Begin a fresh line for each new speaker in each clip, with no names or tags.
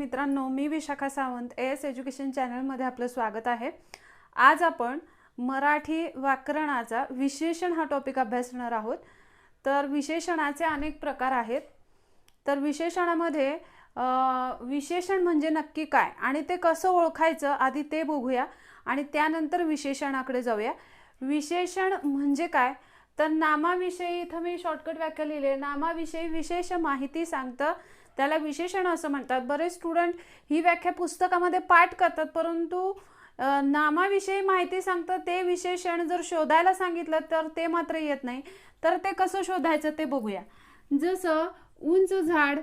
मित्रांनो मी Vishakha Sawant S education चॅनलमध्ये आपलं स्वागत आहे. आज आपण मराठी व्याकरणाचा विशेषण हा टॉपिक अभ्यासणार आहोत. तर विशेषणाचे अनेक प्रकार आहेत. तर विशेषणामध्ये विशेषण म्हणजे नक्की काय आणि ते कसं ओळखायचं आधी ते बघूया आणि त्यानंतर विशेषणाकडे जाऊया. विशेषण म्हणजे काय? तर नामाविषयी इथं मी शॉर्टकट व्याख्या लिहिली आहे. नामाविषयी विशेष माहिती सांगतं. त्याला विशेषण असं म्हणतात. बरेच स्टुडंट ही व्याख्या पुस्तकामध्ये पाठ करतात परंतु नामाविषयी माहिती सांगतं ते विशेषण जर शोधायला सांगितलं तर ते मात्र येत नाही. तर ते कसं शोधायचं ते बघूया. जसं उंच झाड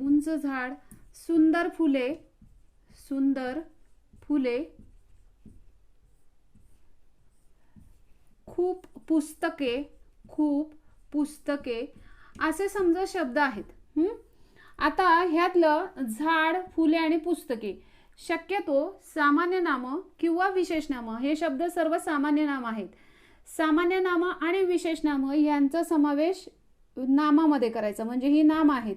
उंच झाड सुंदर फुले सुंदर फुले खूप पुस्तके खूप पुस्तके असे समजा शब्द आहेत. आता ह्यातलं झाड फुले आणि पुस्तके. शक्यतो सामान्य नामं किंवा विशेष नामं हे शब्द सर्व सामान्य नाम आहेत. सामान्य नामं आणि विशेष नामं यांचा समावेश नामामध्ये करायचा म्हणजे ही नाम आहेत.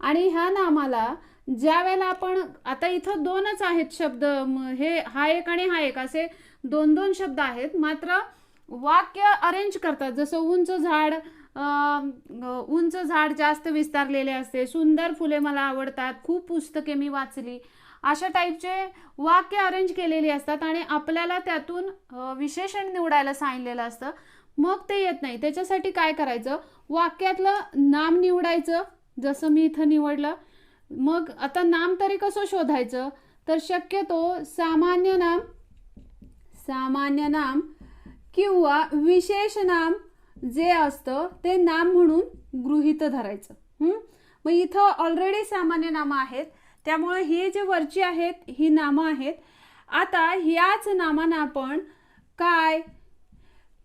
आणि ह्या नामाला ज्या वेळेला आपण आता इथं दोनच आहेत शब्द हे हा एक आणि हा एक असे दोन दोन शब्द आहेत मात्र वाक्य अरेंज करतात. जसं उंच झाड उंच झाड जास्त विस्तारलेले असते. सुंदर फुले मला आवडतात. खूप पुस्तके मी वाचली. अशा टाईपचे वाक्य अरेंज केलेली असतात आणि आपल्याला त्यातून विशेषण निवडायला सांगितलेलं असतं. मग ते येत नाही. त्याच्यासाठी काय करायचं? वाक्यातलं नाम निवडायचं. जसं मी इथं निवडलं. मग आता नाम तरी कसं शोधायचं? तर शक्यतो सामान्य नाम सामान्य नाम किंवा विशेष नाम जे असतं ते नाम म्हणून गृहीत धरायचं. मग इथं ऑलरेडी सामान्य नामं आहेत. त्यामुळे ही जे वरची आहेत ही नामं आहेत. आता ह्याच नामांना आपण काय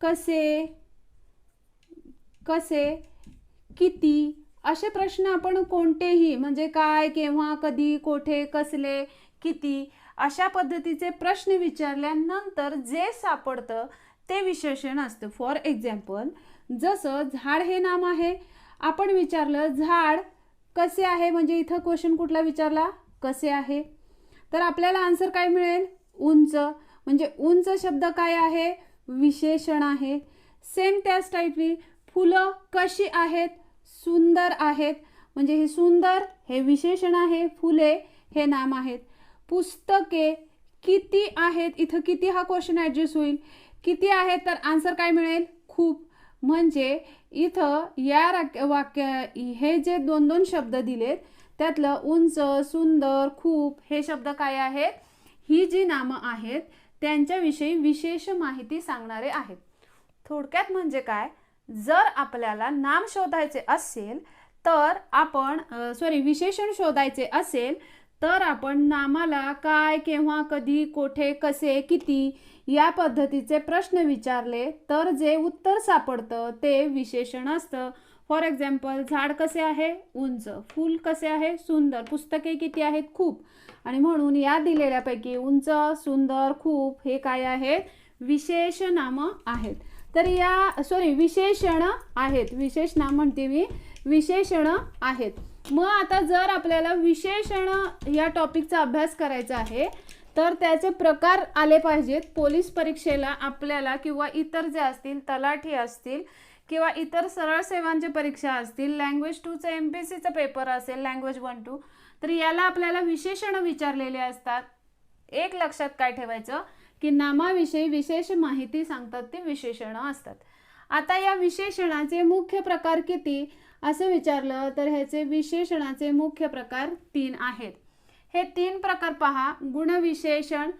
कसे कसे किती असे प्रश्न आपण कोणतेही म्हणजे काय केव्हा कधी कोठे कसले किती अशा पद्धतीचे प्रश्न विचारल्यानंतर जे सापडतं ते विशेषण असतं. फॉर एक्झाम्पल जसं झाड हे नाम आहे. आपण विचारलं झाड कसे आहे? म्हणजे इथं क्वेश्चन कुठला विचारला? कसे आहे? तर आपल्याला आन्सर काय मिळेल? उंच. म्हणजे उंच शब्द काय आहे? विशेषण आहे. सेम त्याच टाईपनी फुलं कशी आहेत? सुंदर आहेत. म्हणजे हे सुंदर हे विशेषण आहे. फुले हे नाम आहेत. पुस्तके किती आहेत? इथं किती हा क्वेश्चन ॲडजस्ट होईल? किती आहेत तर आन्सर काय मिळेल? खूप. म्हणजे इथं या राक- वाक्य हे जे दोन दोन शब्द दिलेत त्यातलं उंच सुंदर खूप हे शब्द काय आहेत? ही जी नामं आहेत त्यांच्याविषयी विशेष माहिती सांगणारे आहेत. थोडक्यात म्हणजे काय? जर आपल्याला नाम शोधायचे असेल तर आपण सॉरी विशेषण शोधायचे असेल तर आपण नामाला काय केव्हा कधी कोठे कसे किती या पद्धतीचे प्रश्न विचारले तर जे उत्तर सापडतं ते विशेषण असतं. फॉर एक्झाम्पल झाड कसे आहे? उंच. फूल कसे आहे? सुंदर. पुस्तके किती आहेत? खूप. आणि म्हणून या दिलेल्यापैकी उंच सुंदर खूप हे काय आहेत? विशेष नामं आहेत. तर या सॉरी विशेषण आहेत. विशेष नाम म्हणते मी. विशेषण आहेत. मग आता जर आपल्याला विशेषण या टॉपिकचा अभ्यास करायचा आहे तर त्याचे प्रकार आले पाहिजेत. पोलीस परीक्षेला आपल्याला किंवा इतर जे असतील तलाठी असतील किंवा इतर सरळ सेवांच्या परीक्षा असतील लँग्वेज टूचं एम पी सीचं सीचा पेपर असेल लँग्वेज वन टू तर याला आपल्याला विशेषण विचारलेले असतात. एक लक्षात काय ठेवायचं? की नामाविषयी विशेष माहिती सांगतात ती विशेषणं असतात. आता या विशेषणाचे मुख्य प्रकार किती? असं विचारलं तर ह्याचे विशेषणाचे मुख्य प्रकार तीन आहेत. हे तीन प्रकार पहा. गुणविशेषण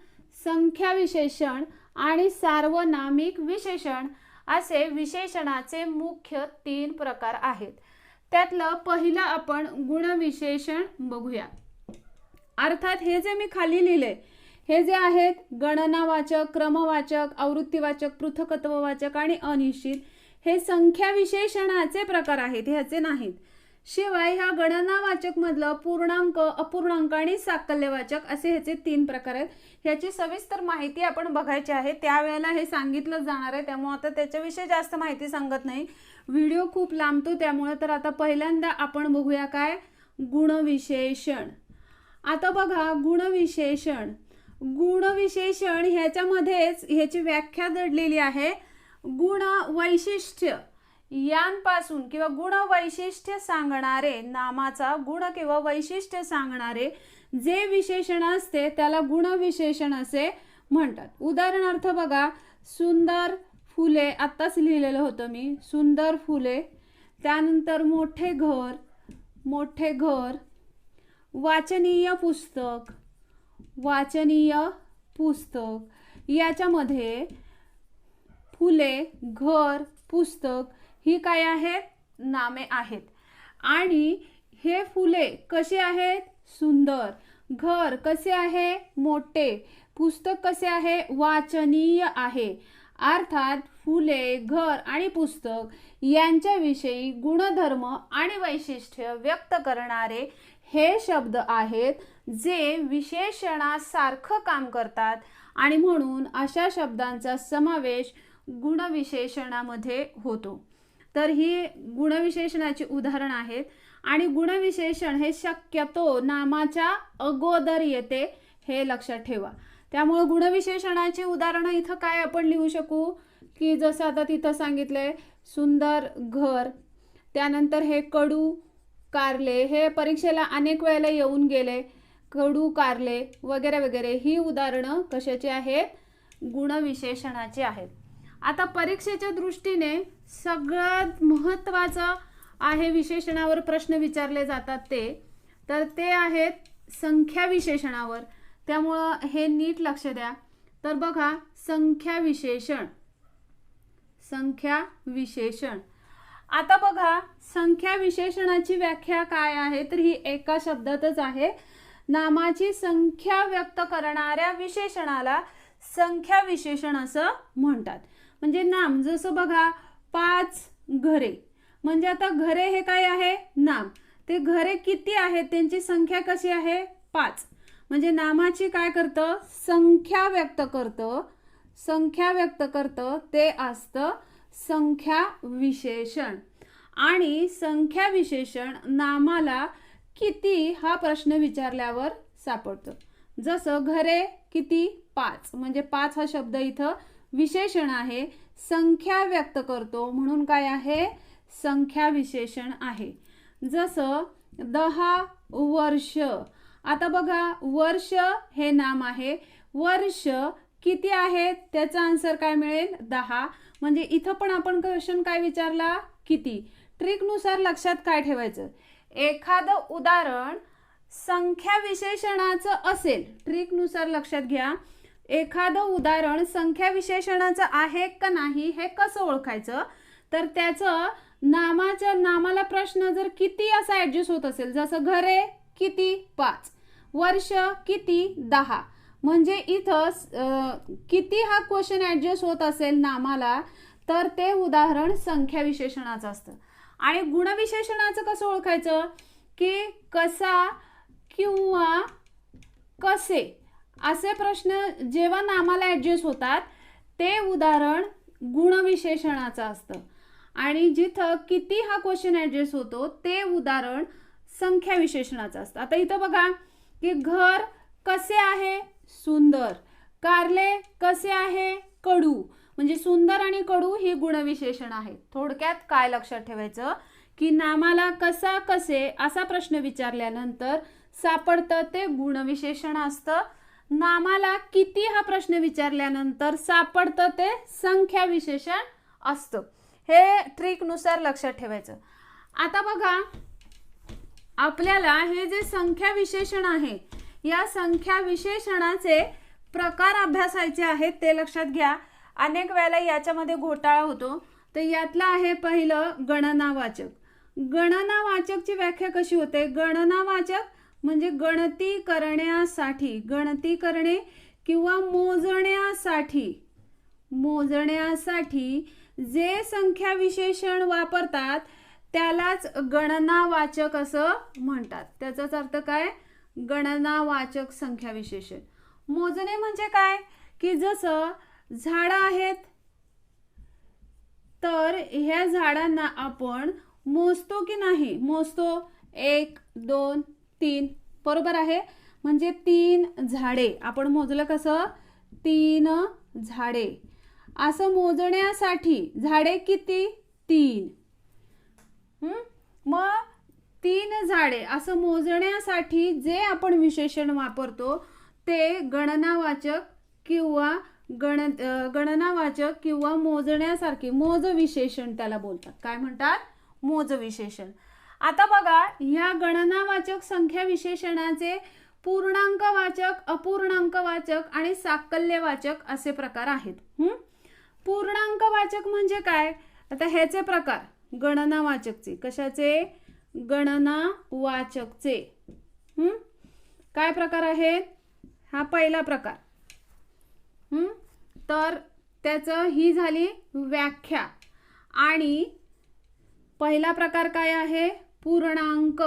संख्या विशेषण आणि सार्वनामिक विशेषण. असे विशेषणाचे मुख्य तीन प्रकार आहेत. त्यातलं पहिलं आपण गुणविशेषण बघूया. अर्थात हे जे मी खाली लिहिले हे जे आहेत गणनावाचक क्रमवाचक आवृत्तीवाचक पृथकत्ववाचक आणि अनिश्चित हे संख्या विशेषणाचे प्रकार आहेत ह्याचे नाहीत. शिवाय ह्या गणनावाचक मधलं पूर्णांक अपूर्णांक आणि साकल्यवाचक असे ह्याचे तीन प्रकार आहेत. ह्याची सविस्तर माहिती आपण बघायची आहे. त्यावेळेला हे सांगितलं जाणार आहे. त्यामुळे आता त्याच्याविषयी जास्त माहिती सांगत नाही. व्हिडिओ खूप लांबतो त्यामुळे तर आता पहिल्यांदा आपण बघूया काय? गुणविशेषण. आता बघा गुणविशेषण. गुणविशेषण ह्याच्यामध्येच ह्याची व्याख्या दडलेली आहे. गुण वैशिष्ट्य यांपासून किंवा गुण वैशिष्ट्य सांगणारे नामाचा गुण किंवा वैशिष्ट्य सांगणारे जे विशेषण असते त्याला गुणविशेषण असे म्हणतात. उदाहरणार्थ बघा सुंदर फुले आत्ताच लिहिलेलं होतं मी सुंदर फुले त्यानंतर मोठे घर मोठे घर वाचनीय पुस्तक वाचनीय पुस्तक. याच्यामध्ये फुले घर पुस्तक ही काय आहेत? नामे आहेत. आणि हे फुले कसे आहेत? सुंदर. घर कसे आहे? मोठे. पुस्तक कसे आहे? वाचनीय आहे. अर्थात फुले घर आणि पुस्तक यांच्याविषयी गुणधर्म आणि वैशिष्ट्य व्यक्त करणारे हे शब्द आहेत जे विशेषणासारखं काम करतात आणि म्हणून अशा शब्दांचा समावेश गुणविशेषणामध्ये होतो. तर ही गुणविशेषणाची उदाहरण आहेत आणि गुणविशेषण हे शक्यतो नामाच्या अगोदर येते हे लक्षात ठेवा. त्यामुळे गुणविशेषणाची उदाहरणं इथं काय आपण लिहू शकू? की जसं आता तिथं सांगितलंय सुंदर घर त्यानंतर हे कडू कारले हे परीक्षेला अनेक वेळेला येऊन गेले. कडू कारले वगैरे वगैरे ही उदाहरणं कशाची आहेत? गुणविशेषणाची आहेत. आता परीक्षेच्या दृष्टीने सगळ्यात महत्त्वाचं आहे विशेषणावर प्रश्न विचारले जातात ते. तर ते आहेत संख्या विशेषणावर. त्यामुळं हे नीट लक्ष द्या. तर बघा संख्या विशेषण. संख्या विशेषण. आता बघा संख्या विशेषणाची व्याख्या काय आहे? तर ही एका शब्दातच आहे. नामाची संख्या व्यक्त करणाऱ्या विशेषणाला संख्या विशेषण असं म्हणतात. म्हणजे नाम जसं बघा पाच घरे. म्हणजे आता घरे हे काय आहे? नाम. ते घरे किती आहेत? त्यांची संख्या कशी आहे? पाच. म्हणजे नामाची काय करतं? संख्या व्यक्त करतं. संख्या व्यक्त करतं. ते असतं संख्या विशेषण. आणि संख्या विशेषण नामाला किती हा प्रश्न विचारल्यावर सापडतो. जसं घरे किती पाच म्हणजे पाच हा शब्द इथं विशेषण आहे. संख्या व्यक्त करतो म्हणून काय आहे? संख्या विशेषण आहे. जसं दहा वर्ष. आता बघा वर्ष हे नाम आहे. वर्ष किती आहेत त्याचा आन्सर काय मिळेल? दहा. म्हणजे इथं पण आपण क्वेश्चन काय विचारला? किती. ट्रिकनुसार लक्षात काय ठेवायचं? एखादं उदाहरण संख्या विशेषणाचं असेल ट्रिकनुसार लक्षात घ्या. एखादं उदाहरण संख्या विशेषणाचं आहे का नाही हे कसं ओळखायचं? तर त्याचं नामाच्या नामाला प्रश्न जर किती असा ॲडजस्ट होत असेल जसं घरे किती? पाच. वर्ष किती? दहा. म्हणजे इथं किती हा क्वेश्चन ऍडजस्ट होत असेल नामाला तर ते उदाहरण संख्या विशेषणाचं असतं. आणि गुणविशेषणाचं कसं ओळखायचं? की कसा किंवा कसे? असे प्रश्न जेव्हा नामाला ॲडजस्ट होतात ते उदाहरण गुणविशेषणाचं असतं. आणि जिथं किती हा क्वेश्चन ॲडजस्ट होतो ते उदाहरण संख्या विशेषणाचं असतं. आता इथं बघा की घर कसे आहे? सुंदर. कारले कसे आहे? कडू. म्हणजे सुंदर आणि कडू ही गुणविशेषण आहे थोडक्यात काय लक्षात ठेवायचं? की नामाला कसा कसे असा प्रश्न विचारल्यानंतर सापडतं ते गुणविशेषण असतं. नामाला किती हा प्रश्न विचारल्यानंतर सापडतं ते संख्या विशेषण असतं. हे ट्रिकनुसार लक्षात ठेवायचं. आता बघा आपल्याला हे जे संख्या विशेषण आहे या संख्या विशेषणाचे प्रकार अभ्यासायचे आहेत ते लक्षात घ्या. अनेक वेळेला याच्यामध्ये घोटाळा होतो. तर यातलं आहे पहिलं गणनावाचक. गणनावाचकची व्याख्या कशी होते? गणनावाचक म्हणजे गणती करण्यासाठी गणती करणे किंवा मोजण्यासाठी. मोजण्यासाठी जे संख्या विशेषण वापरतात त्यालाच गणनावाचक असं म्हणतात. त्याचाच अर्थ काय? गणनावाचक संख्या विशेषण. मोजणे म्हणजे काय? की जसं झाडं आहेत. तर ह्या झाडांना आपण मोजतो की नाही? मोजतो. एक दोन तीन. बरोबर आहे? म्हणजे तीन झाडे. आपण मोजलं कसं? तीन झाडे. असं मोजण्यासाठी झाडे किती? तीन. मग तीन झाडे असं मोजण्यासाठी जे आपण विशेषण वापरतो ते गणनावाचक किंवा गण गणनावाचक किंवा मोजण्यासारखे मोज विशेषण त्याला बोलतात. काय म्हणतात? मोज विशेषण आता बघा ह्या गणनावाचक संख्या विशेषणाचे पूर्णांकवाचक अपूर्णांकवाचक आणि साकल्यवाचक असे प्रकार आहेत. पूर्णांक पूर्णांकवाचक म्हणजे काय? आता ह्याचे प्रकार गणनावाचकचे. कशाचे? गणनावाचकचे. वाचकचे काय प्रकार आहेत? हा पहिला प्रकार. हम्म तर त्याचं ही झाली व्याख्या. आणि पहिला प्रकार काय आहे? पूर्णांक.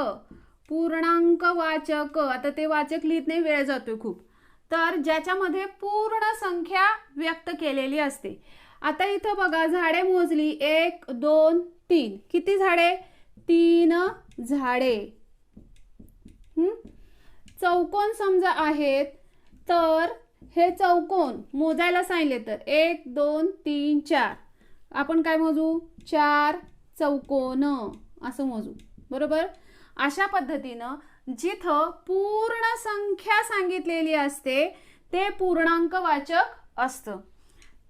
पूर्णांक वाचक. आता ते वाचक लिहित नाही वेळ जातोय खूप. तर ज्याच्यामध्ये पूर्ण संख्या व्यक्त केलेली असते. आता इथं बघा झाडे मोजली. एक दोन तीन. किती झाडे? तीन झाडे. चौकोन समजा आहेत तर हे चौकोन मोजायला सांगितले तर. एक दोन तीन चार. आपण काय मोजू? चार चौकोन असं मोजू. बरोबर? अशा पद्धतीनं जिथं पूर्ण संख्या सांगितलेली असते ते पूर्णांकवाचक असतं.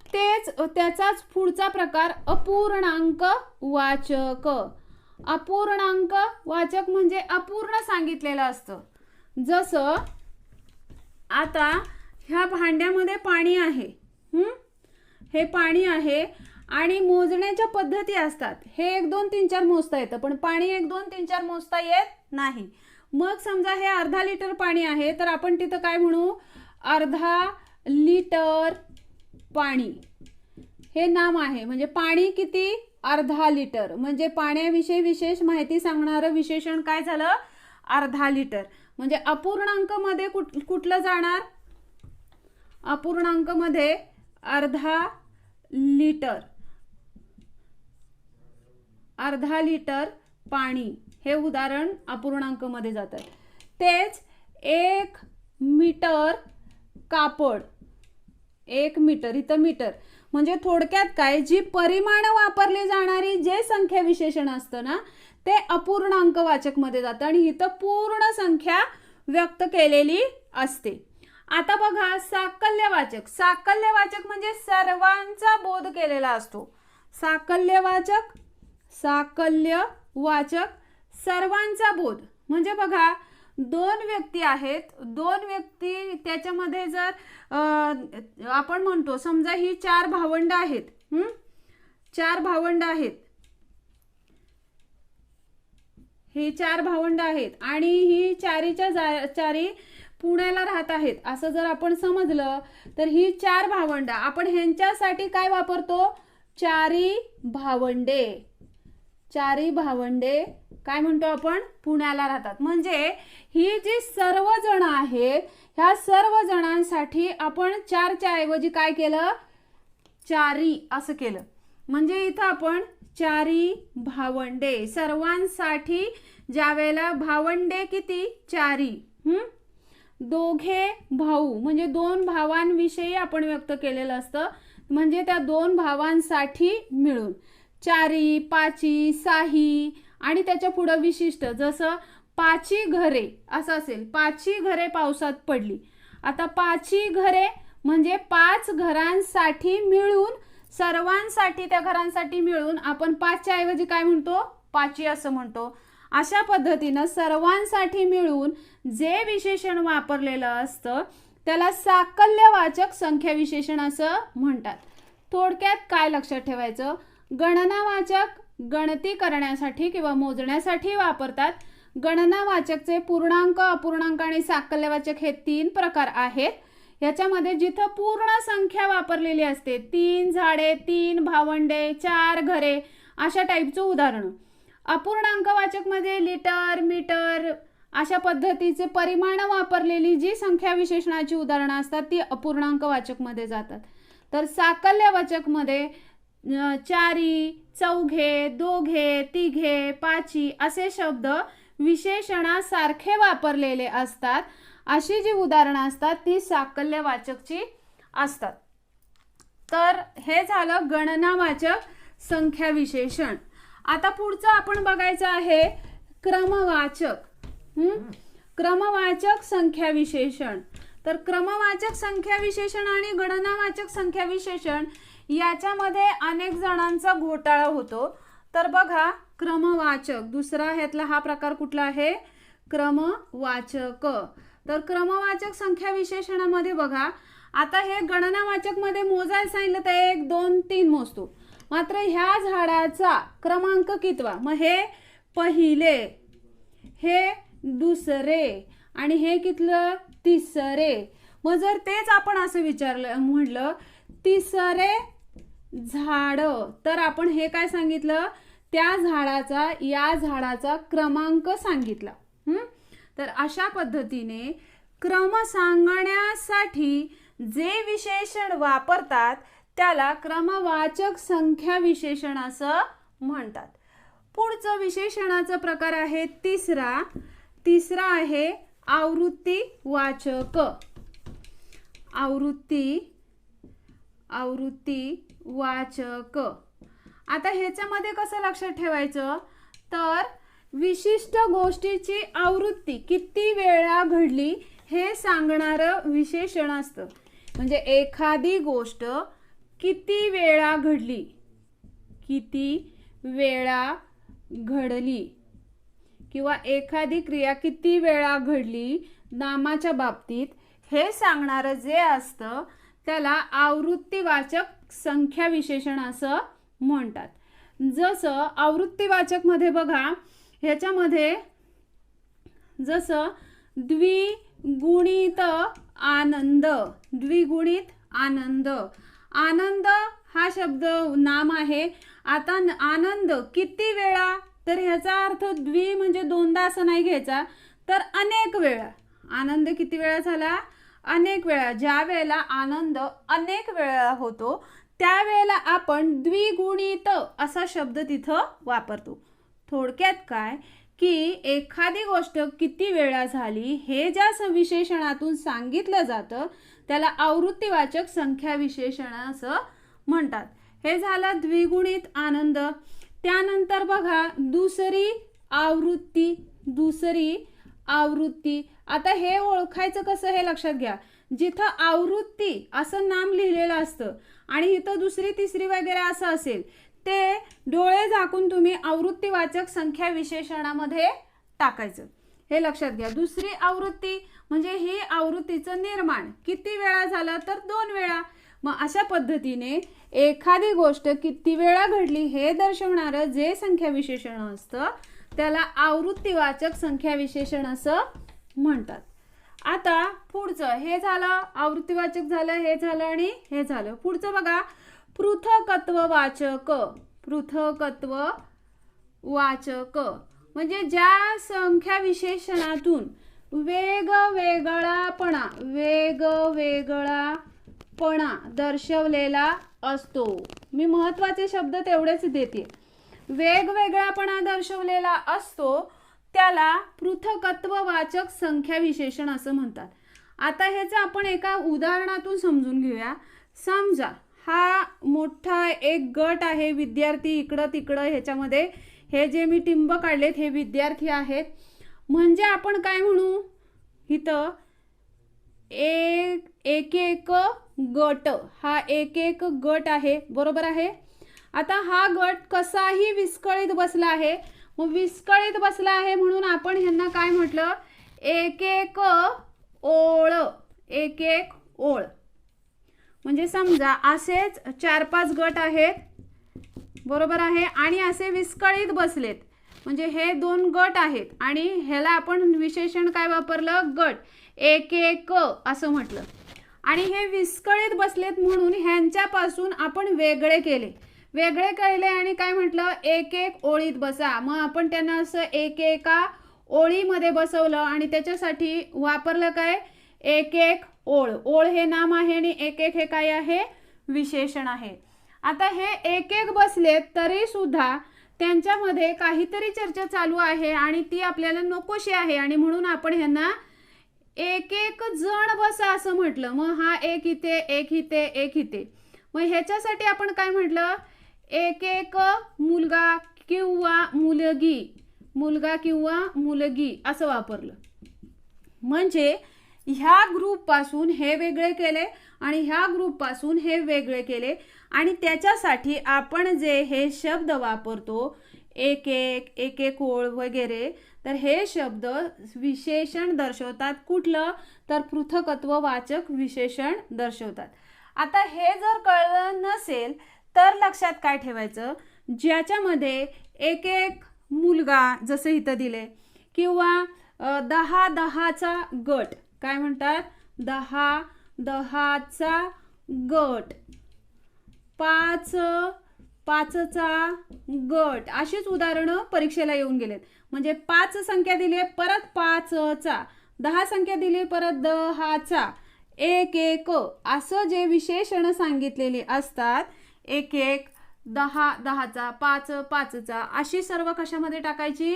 तेच त्याचाच पुढचा प्रकार अपूर्णांक वाचक. अपूर्णांक वाचक म्हणजे अपूर्ण सांगितलेलं असतं. जसं आता ह्या भांड्यामध्ये पाणी आहे. हे? पाणी आहे आणि मोजण्याच्या पद्धती असतात. हे एक दोन तीन चार मोजता येतं पण पाणी एक दोन तीन चार मोजता येत नाही. मग समजा हे अर्धा लिटर पाणी आहे तर आपण तिथं काय म्हणू? अर्धा लिटर पाणी. हे नाम आहे. म्हणजे पाणी किती? अर्धा लिटर. म्हणजे पाण्याविषयी विशेष माहिती सांगणारं विशेषण काय झालं? अर्धा लिटर. म्हणजे अपूर्णांकमध्ये कुठ कुठलं जाणार? अपूर्णांकमध्ये अर्धा लिटर अर्धा लिटर पाणी हे उदाहरण अपूर्णांकमध्ये जातं. तेच एक मीटर कापड एक मीटर इथं मीटर. म्हणजे थोडक्यात काय जी परिमाण वापरली जाणारी जे संख्या विशेषण असतं ना ते अपूर्णांक वाचकमध्ये जातं आणि इथं पूर्ण संख्या व्यक्त केलेली असते. आता बघा साकल्यवाचक. साकल्यवाचक म्हणजे सर्वांचा बोध केलेला असतो. साकल्यवाचक साकल्य वाचक सर्वांचा बोध. म्हणजे बघा दोन व्यक्ती आहेत. दोन व्यक्ती त्याच्यामध्ये जर आपण म्हणतो समजा ही चार भावंड आहेत. चार भावंड आहेत. ही चार भावंड आहेत. आणि ही चारीच्या जा चारी पुण्याला राहत आहेत. असं जर आपण समजलं तर ही चार भावंड. आपण ह्यांच्यासाठी काय वापरतो? चारी भावंडे. चारी भावंडे काय म्हणतो आपण? पुण्याला राहतात. म्हणजे ही जी सर्व जण आहेत ह्या सर्व जणांसाठी आपण चारच्या ऐवजी काय केलं? चारी असं केलं. म्हणजे इथं आपण चारी भावंडे. सर्वांसाठी ज्यावेळेला भावंडे किती? चारी. हम्म दोघे भाऊ म्हणजे दोन भावांविषयी आपण व्यक्त केलेलं असतं. म्हणजे त्या दोन भावांसाठी मिळून. चारी पाची साही आणि त्याच्या पुढं विशिष्ट. जसं पाची घरे असं असेल. पाची घरे पावसात पडली. आता पाची घरे म्हणजे पाच घरांसाठी मिळून सर्वांसाठी त्या घरांसाठी मिळून आपण पाचच्या ऐवजी काय म्हणतो? पाची असं म्हणतो. अशा पद्धतीनं सर्वांसाठी मिळून जे विशेषण वापरलेलं असतं त्याला साकल्यवाचक संख्या विशेषण असं म्हणतात. थोडक्यात काय लक्षात ठेवायचं? गणनावाचक गणती करण्यासाठी किंवा मोजण्यासाठी वापरतात. गणनावाचकचे पूर्णांक अपूर्णांक आणि साकल्यवाचक हे तीन प्रकार आहेत. याच्यामध्ये जिथं पूर्ण संख्या वापरलेली असते तीन झाडे तीन भावंडे चार घरे अशा टाईपचं उदाहरण. अपूर्णांकवाचकमध्ये लिटर मीटर अशा पद्धतीचे परिमाण वापरलेली जी संख्या विशेषणाची उदाहरणं असतात ती अपूर्णांकवाचकमध्ये जातात. तर साकल्यवाचकमध्ये चारी चौघे दोघे तिघे पाची असे शब्द विशेषणासारखे वापरलेले असतात. अशी जी उदाहरणं असतात ती साकल्यवाचकची असतात. तर हे झालं गणनावाचक संख्या विशेषण. आता पुढचं आपण बघायचं आहे क्रमवाचक. क्रमवाचक संख्या विशेषण तर क्रमवाचक संख्या विशेषण आणि गणनावाचक संख्या विशेषण याच्यामध्ये अनेक जणांचा घोटाळा होतो. तर बघा क्रमवाचक. दुसरा ह्यातला हा प्रकार कुठला आहे? क्रमवाचक. तर क्रमवाचक संख्या विशेषणामध्ये बघा आता हे गणनावाचकमध्ये मोजायला सांगितलं तर एक दोन तीन मोजतो. मात्र ह्या झाडाचा क्रमांक कितवा? मग हे पहिले हे दुसरे आणि हे कितलं? तिसरे. मग जर तेच आपण असं विचारलं म्हटलं तिसरे झाड तर आपण हे काय सांगितलं? त्या झाडाचा या झाडाचा क्रमांक सांगितला. तर अशा पद्धतीने क्रम सांगण्यासाठी जे विशेषण वापरतात त्याला क्रमवाचक संख्या विशेषण असं म्हणतात. पुढचं विशेषणाचा प्रकार आहे तिसरा. तिसरा आहे आवृत्ती वाचक. आवृत्ती आवृत्ती वाचक. आता ह्याच्यामध्ये कसं लक्षात ठेवायचं? तर विशिष्ट गोष्टीची आवृत्ती किती वेळा घडली हे सांगणारं विशेषण असतं. म्हणजे एखादी गोष्ट किती वेळा घडली? किती वेळा घडली? किंवा एखादी क्रिया किती वेळा घडली नामाच्या बाबतीत? हे सांगणारं जे असतं त्याला आवृत्तीवाचक संख्या विशेषण असं म्हणतात. जसं आवृत्तीवाचकमध्ये बघा ह्याच्यामध्ये जसं द्विगुणित आनंद द्विगुणित आनंद. आनंद हा शब्द नाम आहे. आता आनंद किती वेळा? तर ह्याचा अर्थ द्वि म्हणजे दोनदा असं नाही घ्यायचा. तर अनेक वेळा. आनंद किती वेळा झाला? अनेक वेळा. ज्या वेळेला आनंद अनेक वेळा होतो त्यावेळेला आपण द्विगुणित असा शब्द तिथं वापरतो. थोडक्यात काय? की एखादी गोष्ट किती वेळा झाली हे ज्या विशेषणातून सांगितलं जातं त्याला आवृत्तीवाचक संख्या विशेषण असं म्हणतात. हे झालं द्विगुणित आनंद. त्यानंतर बघा दुसरी आवृत्ती दुसरी आवृत्ती. आता हे ओळखायचं कसं हे लक्षात घ्या. जिथं आवृत्ती असं नाम लिहिलेलं असतं आणि इथं दुसरी तिसरी वगैरे असं असेल ते डोळे झाकून तुम्ही आवृत्तीवाचक संख्या विशेषणामध्ये टाकायचं. हे लक्षात घ्या. दुसरी आवृत्ती म्हणजे ही आवृत्तीचं निर्माण. किती वेळा झालं तर दोन वेळा. मग अशा पद्धतीने एखादी गोष्ट किती वेळा घडली हे दर्शवणारं जे संख्या विशेषण असतं त्याला आवृत्तीवाचक संख्या विशेषण असं म्हणतात. आता पुढचं हे झालं आवृत्तीवाचक झालं हे झालं आणि हे झालं. पुढचं बघा. पृथकत्ववाचक पृथकत्व वाचक म्हणजे ज्या संख्या विशेषणातून वेगवेगळापणा वेगवेगळापणा दर्शवलेला असतो. मी महत्त्वाचे शब्द तेवढेच देते. वेगवेगळापणा दर्शवलेला असतो त्याला पृथकत्ववाचक संख्या विशेषण असं म्हणतात. आता ह्याचं आपण एका उदाहरणातून समजून घेऊया. समजा हा मोठा एक गट आहे विद्यार्थी इकडं तिकडं ह्याच्यामध्ये. हे जे मी टिंब काढलेत हे विद्यार्थी आहेत. म्हणजे आपण काय म्हणू? इथं एक एक एक गट. हा एक एक गट आहे. बरोबर आहे? आता हा गट कसाही विस्कळीत बसला आहे. मग विस्कळीत बसला आहे म्हणून आपण ह्यांना काय म्हटलं? एक एक ओळ. एक एक ओळ. म्हणजे समजा असेच चार पाच गट आहेत बरोबर आहे आणि असे विस्कळीत बसलेत. म्हणजे हे दोन गट आहेत आणि ह्याला आपण विशेषण काय वापरलं? गट. एक एक असं म्हटलं. आणि हे विस्कळीत बसलेत म्हणून ह्यांच्यापासून आपण वेगळे केले. वेगळे केले आणि काय म्हटलं? एक एक ओळीत बसा. मग आपण त्यांना असं एक एका ओळीमध्ये बसवलं आणि त्याच्यासाठी वापरलं काय? एक एक ओळ. ओळ हे नाम आहे आणि एक एक हे काय आहे? विशेषण आहे. आता हे एक एक बसलेत तरी सुद्धा त्यांच्यामध्ये काहीतरी चर्चा चालू आहे आणि ती आपल्याला नकोशी आहे आणि म्हणून आपण ह्यांना एक एक जण बसा असं म्हटलं. मग हा एक इथे एक इथे एक इथे. मग ह्याच्यासाठी आपण काय म्हटलं? एक एक मुलगा किंवा मुलगी. मुलगा किंवा मुलगी असं वापरलं. म्हणजे ह्या ग्रुपपासून हे वेगळे केले आणि ह्या ग्रुपपासून हे वेगळे केले. आणि त्याच्यासाठी आपण जे हे शब्द वापरतो एक एक एक एक ओळ वगैरे तर हे शब्द विशेषण दर्शवतात. कुठलं? तर पृथकत्ववाचक विशेषण दर्शवतात. आता हे जर कळलं नसेल तर लक्षात काय ठेवायचं? ज्याच्यामध्ये एक एक मुलगा जसं इथं दिले किंवा दहा दहाचा गट काय म्हणतात? दहा दहाचा गट. पाच पाचचा गट. अशीच उदाहरणं परीक्षेला येऊन गेलेत. म्हणजे पाच संख्या दिली आहे परत पाचचा. दहा संख्या दिली परत दहाचा. एक एक. असं जे विशेषण सांगितलेली असतात एक एक दहा दहाचा पाच पाचचा अशी सर्व कशामध्ये टाकायची?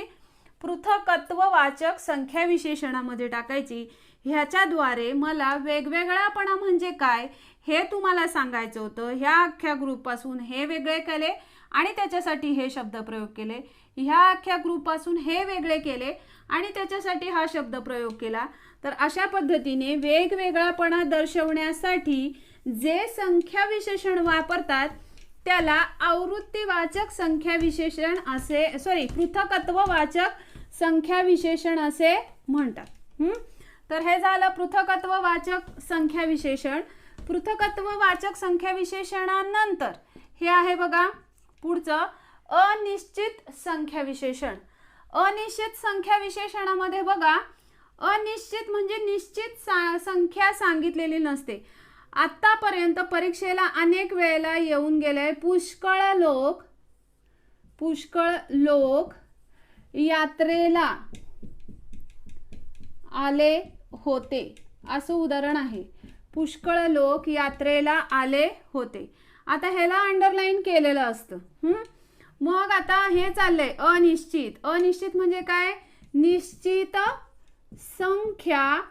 पृथकत्ववाचक संख्या विशेषणामध्ये टाकायची. ह्याच्याद्वारे मला वेगवेगळापणा म्हणजे काय हे तुम्हाला सांगायचं होतं. ह्या अख्ख्या ग्रुपपासून हे वेगळे केले आणि त्याच्यासाठी हे शब्द प्रयोग केले. ह्या अख्ख्या ग्रुपपासून हे वेगळे केले आणि त्याच्यासाठी हा शब्द प्रयोग केला. तर अशा पद्धतीने वेगवेगळापणा दर्शवण्यासाठी जे संख्या विशेषण वापरतात त्याला आवृत्तीवाचक संख्या विशेषण असे सॉरी पृथकत्ववाचक संख्या विशेषण असे म्हणतात. तर हे झालं पृथकत्व वाचक संख्या विशेषण पृथकत्व वाचक संख्या विशेषणानंतर हे आहे बघा पुढचं अनिश्चित संख्या विशेषण अनिश्चित संख्या विशेषणामध्ये बघा अनिश्चित म्हणजे निश्चित सा संख्या सांगितलेली नसते. आत्तापर्यंत परीक्षेला अनेक वेळेला येऊन गेले. पुष्कळ लोक पुष्कळ लोक यात्रेला आले. होते. असं उदाहरण आहे. पुष्कळ लोक यात्रेला आले होते. आता ह्याला अंडरलाईन केलेलं असतं. मग आता हे चाललंय. अनिश्चित. अनिश्चित म्हणजे काय? निश्चित संख्या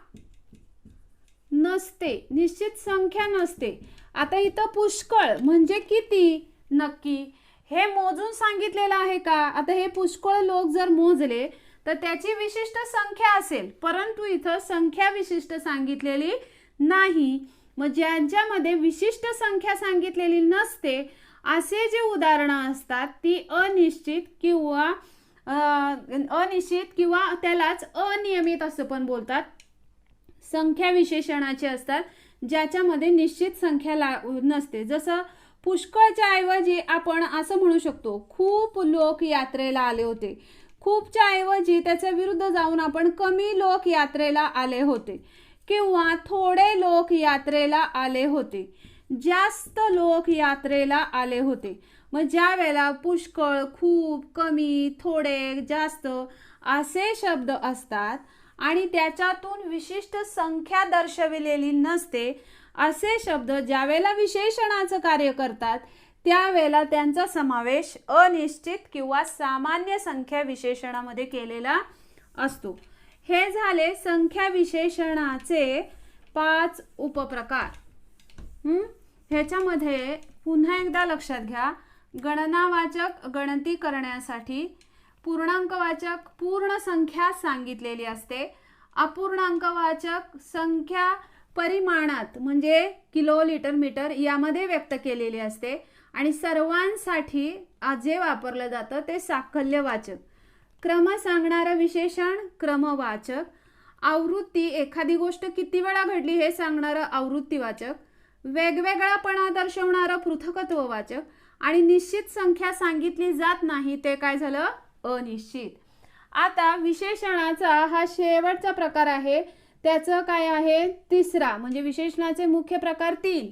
नसते. निश्चित संख्या नसते. आता इथं पुष्कळ म्हणजे किती? नक्की. हे मोजून सांगितलेलं आहे का? आता हे पुष्कळ लोक जर मोजले तर त्याची विशिष्ट संख्या असेल. परंतु इथं संख्या विशिष्ट सांगितलेली नाही. मग ज्यांच्यामध्ये विशिष्ट संख्या सांगितलेली नसते असे जे उदाहरणं असतात ती अनिश्चित किंवा अनिश्चित किंवा त्यालाच अनियमित असं पण बोलतात. संख्या विशेषणाचे असतात ज्याच्यामध्ये निश्चित संख्या ला नसते. जसं पुष्कळच्या ऐवजी आपण असं म्हणू शकतो खूप लोक यात्रेला आले होते. खूपच्या ऐवजी त्याच्या विरुद्ध जाऊन आपण कमी लोक यात्रेला आले होते. किंवा थोडे लोक यात्रेला आले होते. जास्त लोक यात्रेला आले होते. मग ज्या वेळेला पुष्कळ खूप कमी थोडे जास्त असे शब्द असतात आणि त्याच्यातून विशिष्ट संख्या दर्शविलेली नसते असे शब्द ज्यावेळेला विशेषणाचं कार्य करतात त्यावेळेला त्यांचा समावेश अनिश्चित किंवा सामान्य संख्या विशेषणामध्ये केलेला असतो. हे झाले संख्या विशेषणाचे पाच उपप्रकार. ह्याच्यामध्ये पुन्हा एकदा लक्षात घ्या. गणनावाचक गणती करण्यासाठी पूर्णांकवाचक पूर्ण संख्या सांगितलेली असते. अपूर्णांकवाचक संख्या परिमाणात म्हणजे किलो लिटर मीटर यामध्ये व्यक्त केलेली असते. आणि सर्वांसाठी जे वापरलं जातं ते साकल्यवाचक क्रम सांगणारं विशेषण क्रमवाचक. आवृत्ती एखादी गोष्ट किती वेळा घडली हे सांगणारं आवृत्तीवाचक. वेगवेगळापणा दर्शवणारं पृथकत्ववाचक. आणि निश्चित संख्या सांगितली जात नाही ते काय झालं? अनिश्चित. आता विशेषणाचा हा शेवटचा प्रकार आहे. त्याचं काय आहे? तिसरा. म्हणजे विशेषणाचे मुख्य प्रकार तीन.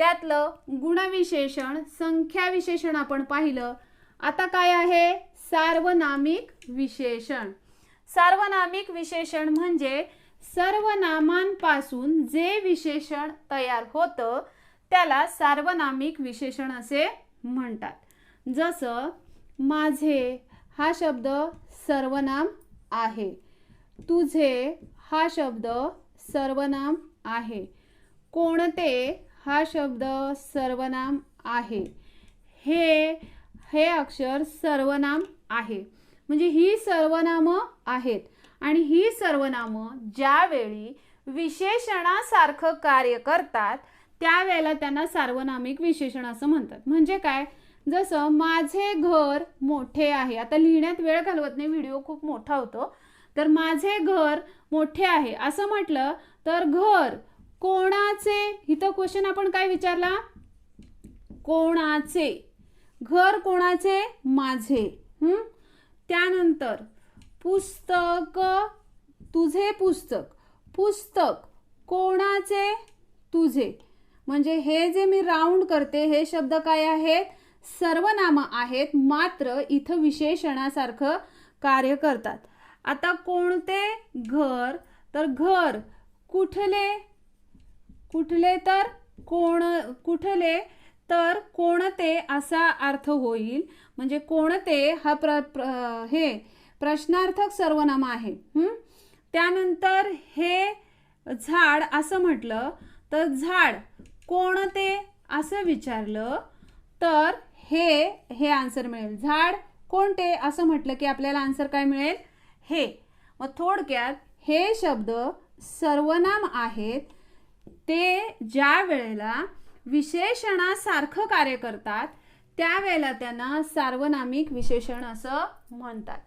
त्यातलं गुणविशेषण संख्या विशेषण आपण पाहिलं. आता काय आहे? सार्वनामिक विशेषण. सार्वनामिक विशेषण म्हणजे सर्वनामांपासून जे विशेषण तयार होतं त्याला सार्वनामिक विशेषण असे म्हणतात. जसं माझे हा शब्द सर्वनाम आहे. तुझे हा शब्द सर्वनाम आहे. कोणते हा शब्द सर्वनाम आहे. हे हे अक्षर सर्वनाम आहे. म्हणजे ही सर्वनामं आहेत. आणि ही सर्वनामं ज्यावेळी विशेषणासारखं कार्य करतात त्यावेळेला त्यांना सार्वनामिक विशेषण असं म्हणतात. म्हणजे काय? जसं माझे घर मोठे आहे. आता लिहिण्यात वेळ घालवत नाही व्हिडिओ खूप मोठा होतो. तर माझे घर मोठे आहे असं म्हटलं तर घर कोणाचे? इथं क्वेश्चन आपण काय विचारला? कोणाचे? घर कोणाचे? माझे. त्यानंतर पुस्तक तुझे पुस्तक. पुस्तक कोणाचे? तुझे. म्हणजे हे जे मी राऊंड करते हे शब्द काय आहेत? सर्वनाम आहेत मात्र इथं विशेषणासारखं कार्य करतात. आता कोणते? घर. तर घर कुठले? कुठले तर कोण कुठले तर कोणते असा अर्थ होईल. म्हणजे कोणते हा प्र, प्र हे प्रश्नार्थक सर्वनाम आहे. त्यानंतर हे झाड असं म्हटलं तर झाड कोणते असं विचारलं तर हे हे आन्सर मिळेल. झाड कोणते असं म्हटलं की आपल्याला आन्सर काय मिळेल? हे. मग थोडक्यात हे शब्द सर्वनाम आहेत. ते ज्या वेळेला विशेषणासारखं कार्य करतात त्यावेळेला त्यांना सार्वनामिक विशेषण असं म्हणतात.